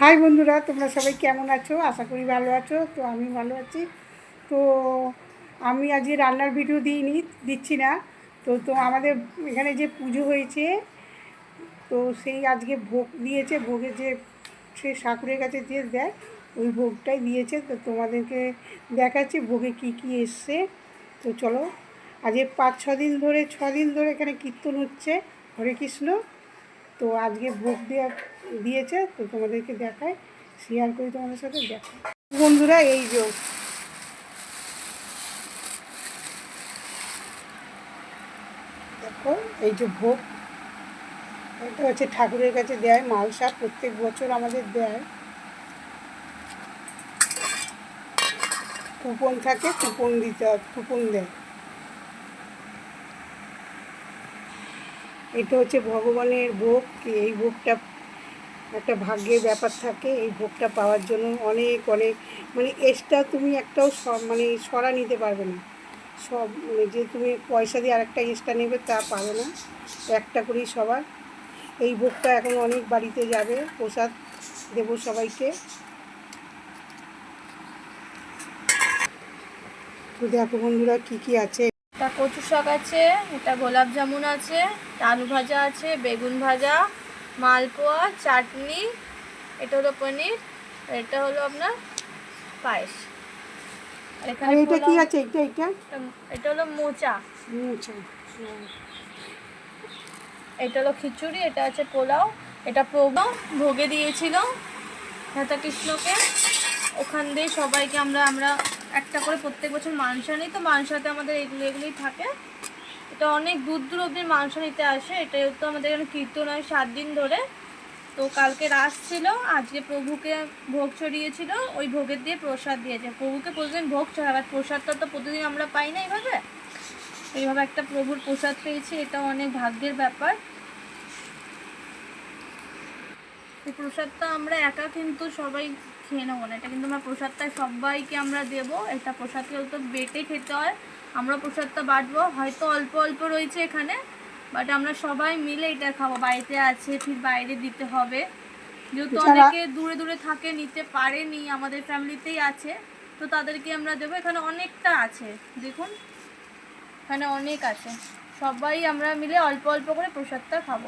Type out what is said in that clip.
High বন্ধুরা, তোমরা সবাই কেমন আছো? আশা করি ভালো আছো, তো আমি ভালো আছি। তো আমি আজকে রান্নার ভিডিও দিইনি, দিচ্ছি না। তো তো আমাদের এখানে যে পুজো হয়েছে, তো সেই আজকে ভোগ দিয়েছে, ভোগে যে সে ঠাকুরের কাছে যে দেয়, ওই ভোগটাই দিয়েছে। তো তোমাদেরকে দেখাচ্ছি ভোগে কি কি এসছে। তো চলো, আজকে পাঁচ, ছ দিন ধরে, ছ দিন ধরে এখানে কীর্তন হচ্ছে। হরে কৃষ্ণ। তো আজকে ভোগ দেওয়া দিয়েছে, তো তোমাদেরকে দেখায় শেয়ার করি তোমাদের সাথে দেখো বন্ধুরা, এই যে দেখো, এই যে ভোগ, এটা হচ্ছে ঠাকুরের কাছে দেয় মালসা প্রত্যেক বছর আমাদের দেয়। কুপন থাকে, কুপন দিতে হয়, কুপন দেয়। এটা হচ্ছে ভগবানের ভোগ, এই ভোগটা একটা ভাগ্যের ব্যাপার থাকে, এই ভোগটা পাওয়ার জন্য অনেক অনেক মানে এক্সট্রা তুমি একটাও মানে সরা নিতে পারবে না। সব মানে যে তুমি পয়সা দিয়ে আরেকটা এক্সট্রা নেবে তা পাবে না, একটা করেই সবার। এই ভোগটা এখন অনেক বাড়িতে যাবে, প্রসাদ দেবো সবাইকে। তো দেখো বন্ধুরা কী কী আছে। এটা কচু শাক আছে এটা গোলাপ জামুন আছে, আলু ভাজা আছে, বেগুন ভাজা মালপোয়া চাটনি এটা হলো পনির এটা হলো আপনার পায়েস। এখানে এটা কি আছে? এটা এটা? এটা- হলো মোচা। আচ্ছা এটা হলো খিচুড়ি এটা আছে পোলাও। এটা প্রভু ভোগে দিয়েছিল রাধা কৃষ্ণকে ওখান দিয়ে সবাইকে আমরা আমরা একটা করে প্রত্যেক বছর মাংস নিই তো মাংসাতে আমাদের এগুলো এগুলোই থাকে। এটা অনেক দূর দূর অব্দি মাংস নিতে আসে। এটা তো আমাদের এখানে কীর্তন হয় সাত দিন ধরে। তো কালকে রাস ছিল, আজকে প্রভুকে ভোগ চড়িয়েছিল ওই ভোগের দিয়ে প্রসাদ দিয়েছে। প্রভুকে প্রতিদিন ভোগ চড়াবে আর প্রসাদটা তো প্রতিদিন আমরা পাই না এইভাবে? এইভাবে একটা প্রভুর প্রসাদ পেয়েছি, এটা অনেক ভাগ্যের ব্যাপার। এই প্রসাদটা আমরা একা কিন্তু সবাই খেয়ে নেব না। এটা কিন্তু আমরা প্রসাদটা সবাইকে আমরা দেব। এটা প্রসাদকে তো বেটে খেতে হয়। আমরা প্রসাদটা বাটবো। হয়তো অল্প অল্প রয়েছে এখানে বাট আমরা সবাই মিলে এটা খাব। বাড়িতে আছে ফির বাইরে দিতে হবে। যেহেতু অনেকে দূরে দূরে থাকে নিতে পারেনি আমাদের ফ্যামিলিতেই আছে তো তাদেরকে আমরা দেবো। এখানে অনেকটা আছে দেখুন। এখানে অনেক আছে। সবাই আমরা মিলে অল্প অল্প করে প্রসাদটা খাব।